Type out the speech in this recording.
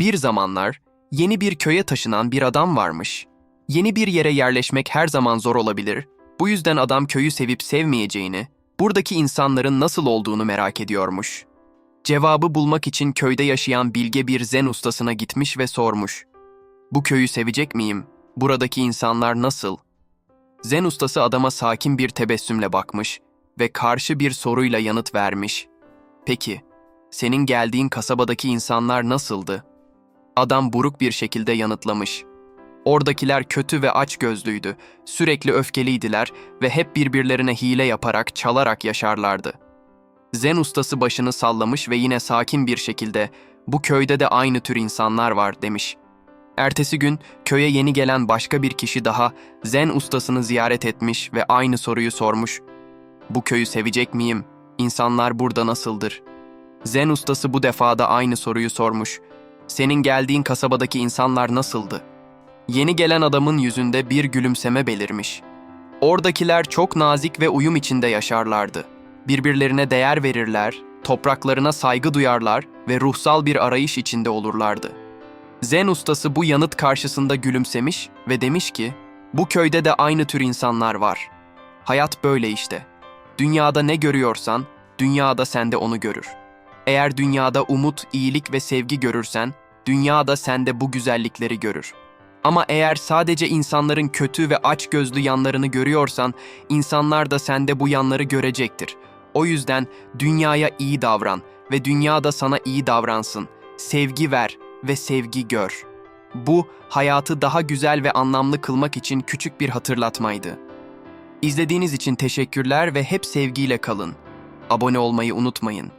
Bir zamanlar yeni bir köye taşınan bir adam varmış. Yeni bir yere yerleşmek her zaman zor olabilir. Bu yüzden adam köyü sevip sevmeyeceğini, buradaki insanların nasıl olduğunu merak ediyormuş. Cevabı bulmak için köyde yaşayan bilge bir zen ustasına gitmiş ve sormuş. Bu köyü sevecek miyim? Buradaki insanlar nasıl? Zen ustası adama sakin bir tebessümle bakmış ve karşı bir soruyla yanıt vermiş. Peki, senin geldiğin kasabadaki insanlar nasıldı? Adam buruk bir şekilde yanıtlamış. Oradakiler kötü ve aç gözlüydü, sürekli öfkeliydiler ve hep birbirlerine hile yaparak, çalarak yaşarlardı. Zen ustası başını sallamış ve yine sakin bir şekilde bu köyde de aynı tür insanlar var demiş. Ertesi gün köye yeni gelen başka bir kişi daha Zen ustasını ziyaret etmiş ve aynı soruyu sormuş. Bu köyü sevecek miyim? İnsanlar burada nasıldır? Zen ustası bu defa da aynı soruyu sormuş. Senin geldiğin kasabadaki insanlar nasıldı? Yeni gelen adamın yüzünde bir gülümseme belirmiş. Oradakiler çok nazik ve uyum içinde yaşarlardı. Birbirlerine değer verirler, topraklarına saygı duyarlar ve ruhsal bir arayış içinde olurlardı. Zen ustası bu yanıt karşısında gülümsemiş ve demiş ki, bu köyde de aynı tür insanlar var. Hayat böyle işte. Dünyada ne görüyorsan, dünyada sende onu görür. Eğer dünyada umut, iyilik ve sevgi görürsen, dünyada sende bu güzellikleri görür. Ama eğer sadece insanların kötü ve açgözlü yanlarını görüyorsan, insanlar da sende bu yanları görecektir. O yüzden dünyaya iyi davran ve dünya da sana iyi davransın. Sevgi ver ve sevgi gör. Bu, hayatı daha güzel ve anlamlı kılmak için küçük bir hatırlatmaydı. İzlediğiniz için teşekkürler ve hep sevgiyle kalın. Abone olmayı unutmayın.